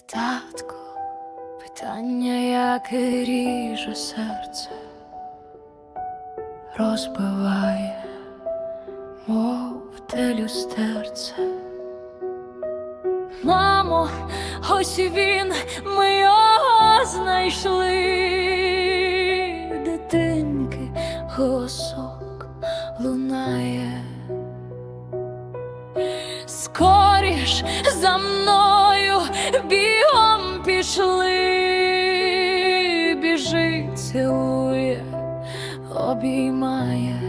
Татко, питання, яке ріже серце, розбиває, мов те люстерце. Мамо, ось він, ми його знайшли, дитинки, голосок лунає. Скоріш за мною цілує, обіймає.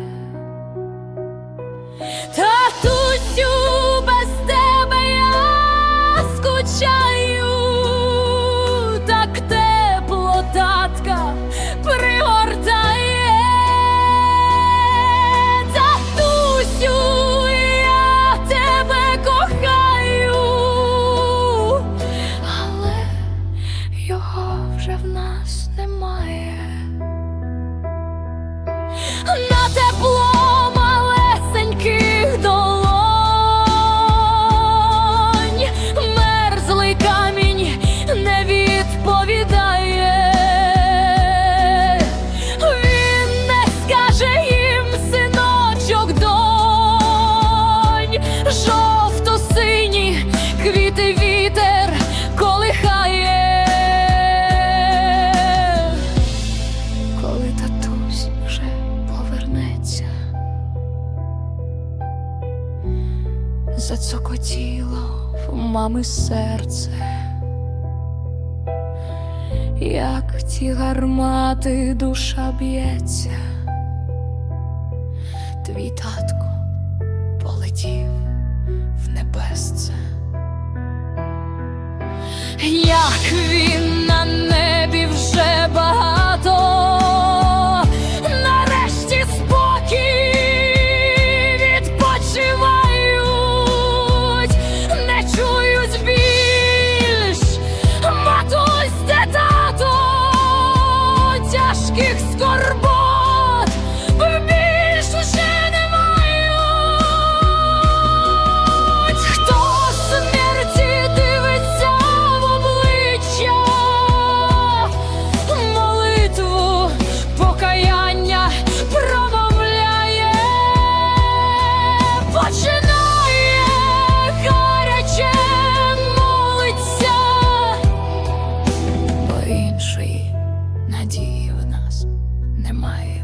Зацокотіло в мами серце, як ті гармати душа б'ється, твій татко полетів в небесце. Як людських скорбот, бо більш уже не мають, хто смерті дивиться в обличчя, молитву покаяння промовляє, починає гаряче молиться. по іншої надію. they're my